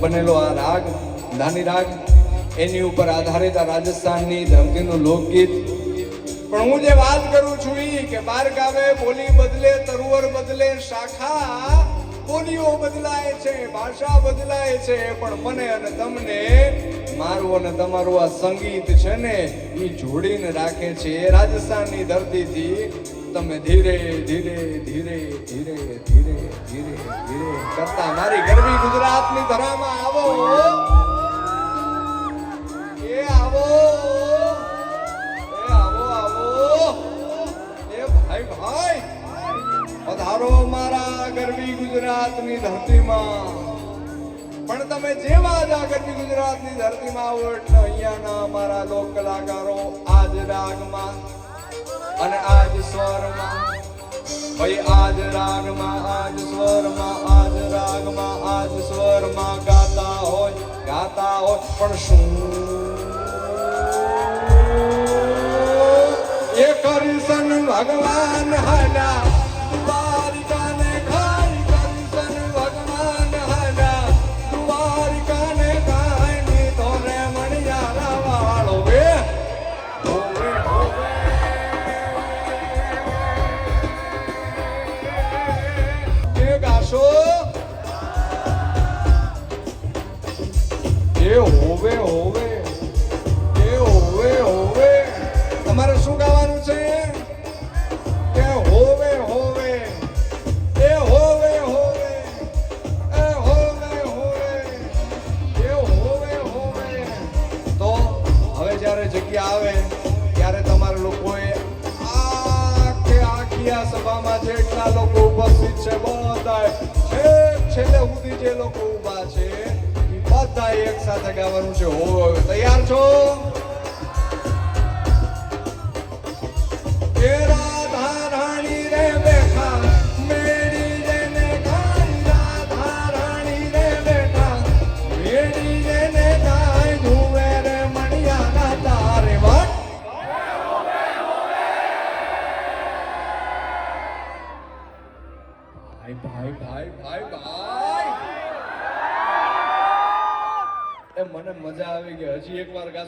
બનેલો આ રાગ ધાની રાગ, એની ઉપર આધારિત આ રાજસ્થાનની ધમકીનું લોકગીત. પણ હું જે વાત કરું છું એ કે બાર ગામે બોલી બદલે, તરુવર બદલે, શાખા બોલીઓ બદલાય છે, ભાષા બદલાય છે, પણ મને અને તમને, મારું અને તમારું આ સંગીત છે ને એ જોડીને રાખે છે. રાજસ્થાનની ધરતીથી તમે ધીરે ધીરે ધીરે ધીરે ધીરે ધીરે ધીરે કરતા મારી ગરવી ગુજરાતની ધરામાં આવો. એ આવો. એ આવો આવો. એ ભાઈ ભાઈ. પધારો મારા ગરવી ગુજરાતની ધરતીમાં. પણ તમે જેવા જ આ ગરબી ગુજરાતની ધરતીમાં આવો એટલે અહીંયાના મારા લોક કલાકારો આજ રાગમાં અને આજ સ્વરમાં, ભાઈ આજ રાગમાં, આજ સ્વરમાં, આજ રાગમાં, આજ સ્વરમાં ગાતા હોય ગાતા હોય, પણ શું?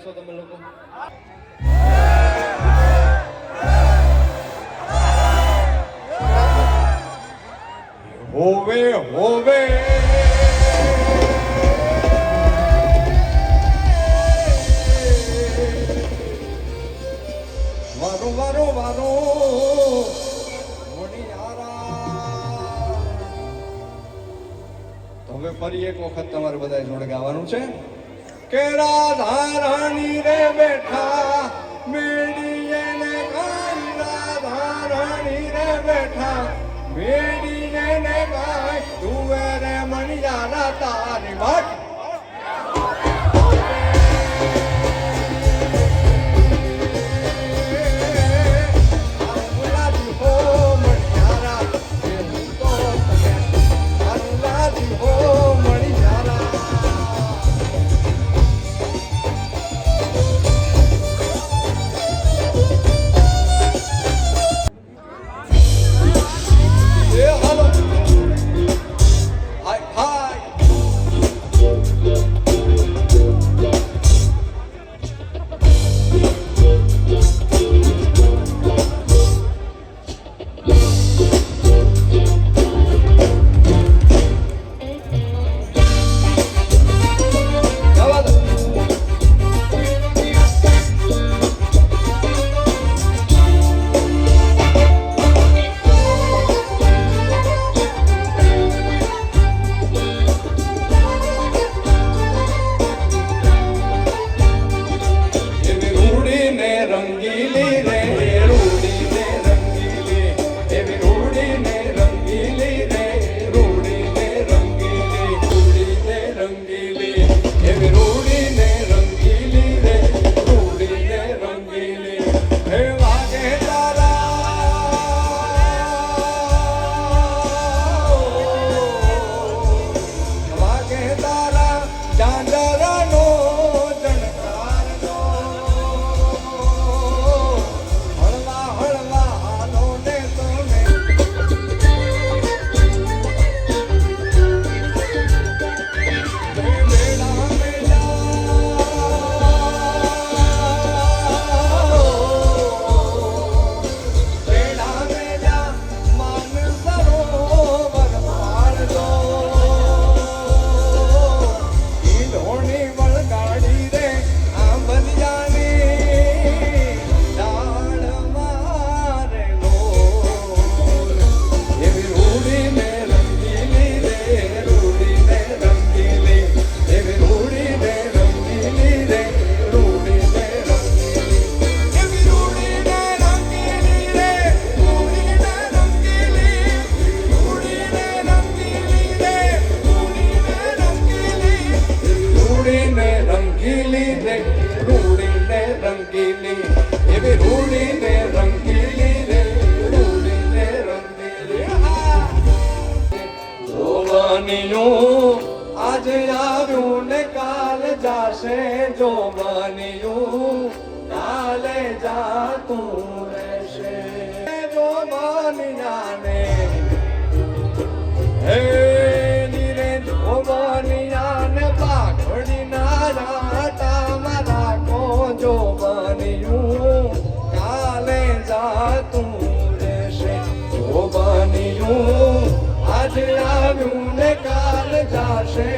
હજી એક વાર ગાશો તમે લોકો હોવે હોવે વારો વારો વારો મણિયારા તો હવે ફરી એક વખત તમારે બધા જોડે ગાવાનું છે. કે રાધા રાણી રે બેઠા મેડીએ ને ગાય રાધા રાણી રે બેઠા મેડીને ને ગાય તુવે રે મણિયારા તારી વાટ সে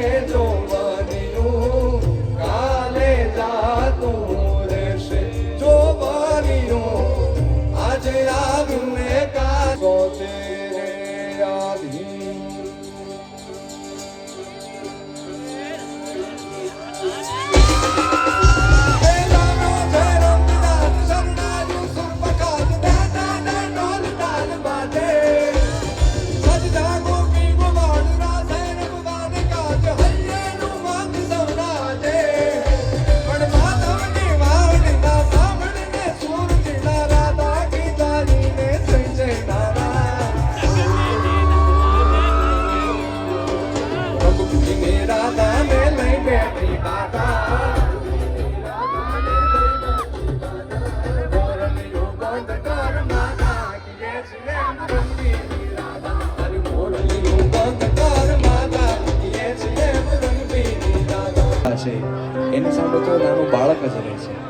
એની સામે તો નાનું બાળક જ રહે છે.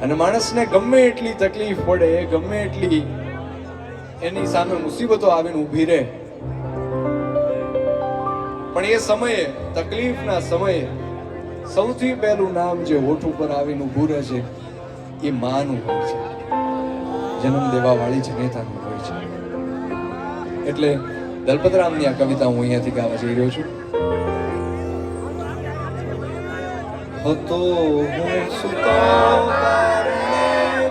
અને માણસને ગમે એટલી તકલીફ પડે, ગમે એટલી એની સામે મુસીબતો આવીને ઊભી રહે. પણ એ સમયે, તકલીફના સમયે સૌથી પહેલું નામ જે હોઠ ઉપર આવીને ઊભું રહે છે, એ માનું હોય છે. જન્મ દેવા વાળી જનેતાનું હોય છે. એટલે દલપતરામની આ કવિતા હું અહીંયાથી ગાવા જઈ રહ્યો છું. હતો હું સુતો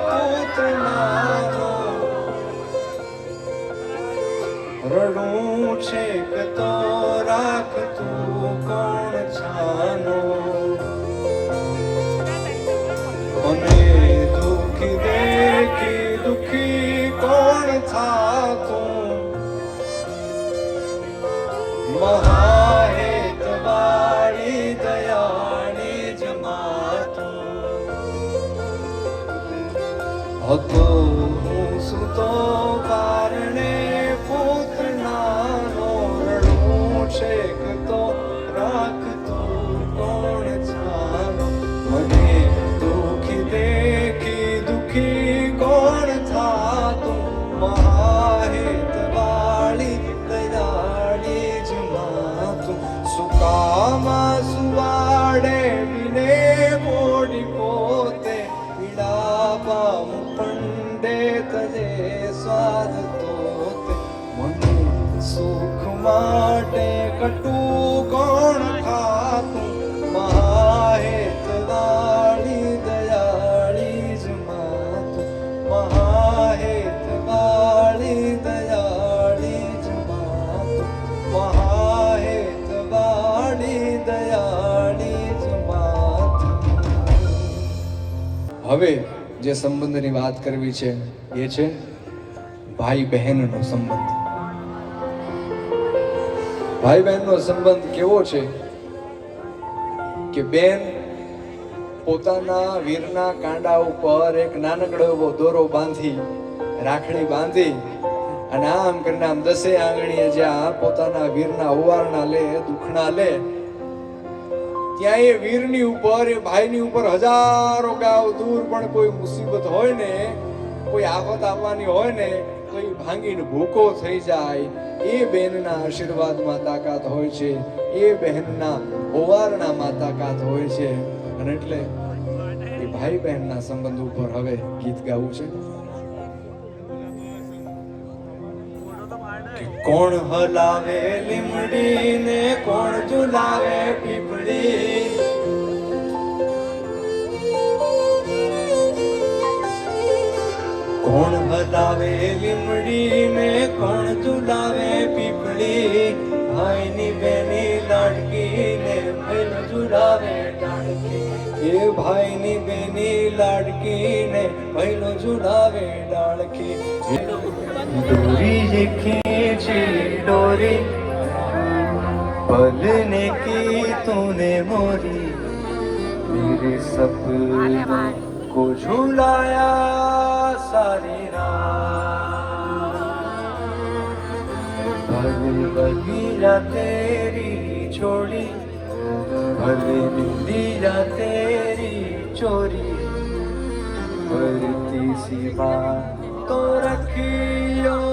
પૂતનાનો. જે સંબંધની વાત કરવી છે, એ છે ભાઈ બહેનનો સંબંધ. ભાઈ બહેનનો સંબંધ કેવો છે કે બેન પોતાના વીરના કાંડા ઉપર એક નાનકડો એવો દોરો બાંધી, રાખડી બાંધી અને આમ કરીને આમ દસે આંગણીએ જ્યાં પોતાના વીરના ઓવારણા લે દુખણા લે ત્યાં એ વીરની ઉપર, એ ભાઈની ઉપર હજારો ગાવ દૂર પણ કોઈ મુસીબત હોય ને, કોઈ આફત આવવાની હોય ને, તો એ ભાંગીને ભૂકો થઈ જાય. એ બેનના આશીર્વાદમાં તાકાત હોય છે. એ બહેનના ઓવારણામાં તાકાત હોય છે. અને એટલે એ ભાઈ બહેનના સંબંધ ઉપર હવે ગીત ગાવું છે. કોણ હલાવે લીમડી ને કોણ ઝુલાવે પીપળી? કોણ હલાવે લીમડી ને કોણ ઝુલાવે પીપળી? ભાઈની બેની લાડકી ને બેન ઝુલાવે ડાળકી એ ભાઈની બેની લાડકી ને ભાઈનો ઝુલાવે છે ડોરી પલને કી તૂને મોરી मेरे सपनों को झुलाया सारी रात भले तेरी छोड़ी भले बिंदिया तेरी चोरी भरती सी बात तो रखियो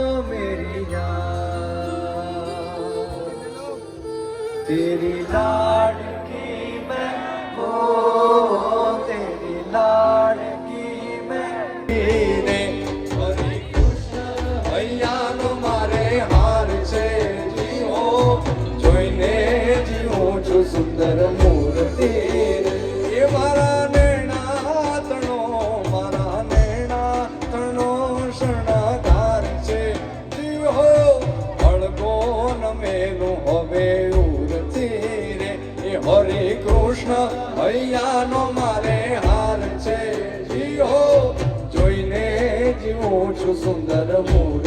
तेरी लाड की मैं, ओ, तेरी लाड की मैं रे ફરી કૃષ્ણ ભૈયાનો મારે હાર છે જીવો જોઈને જીવો છું સુંદર મૂર્તિ એ મારા નેણા તણો મારા નેણા તણો શરણાકાર છે જીવો હળગો ન મેનું હવે મૈયાનો મારે હાર છે. જીઓ જોઈને જીવું છું સુંદર મૂળ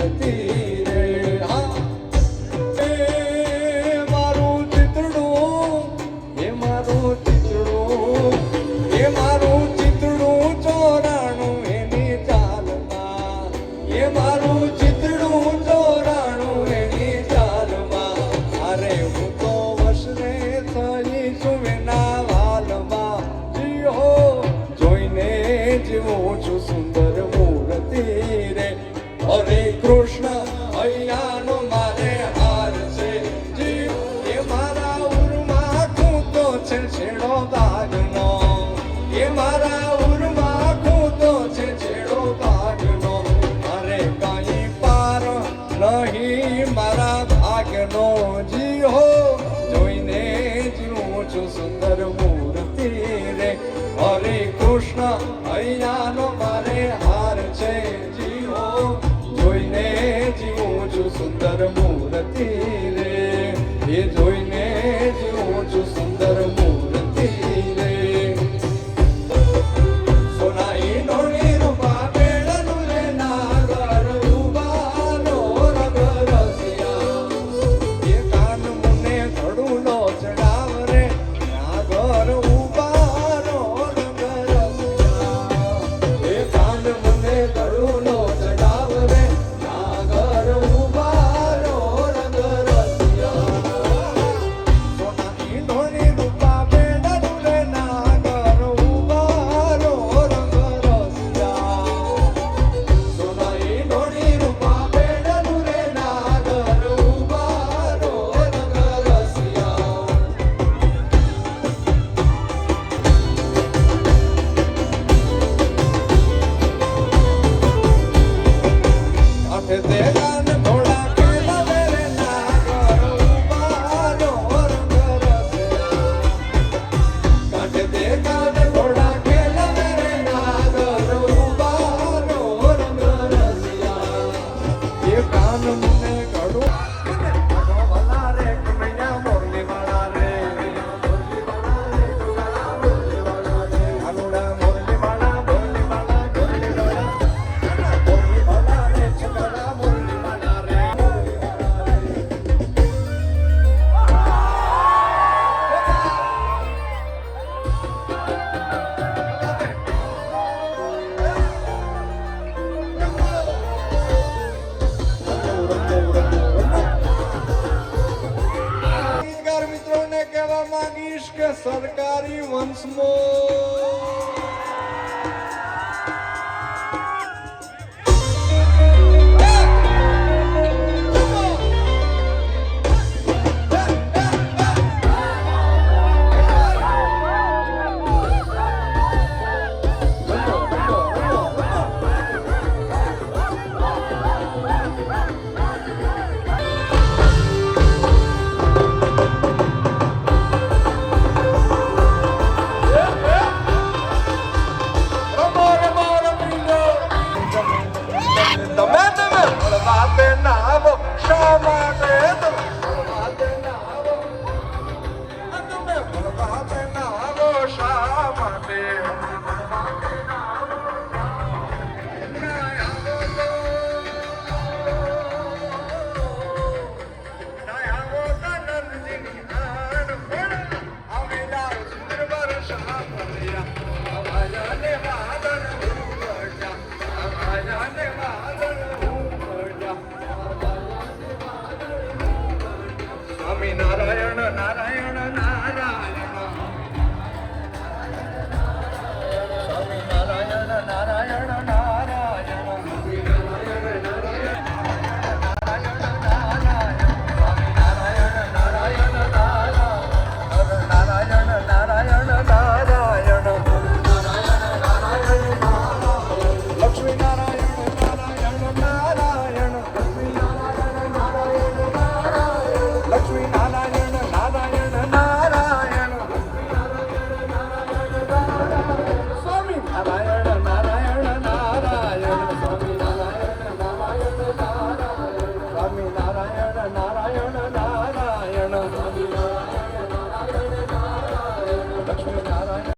સરકારી વંશમો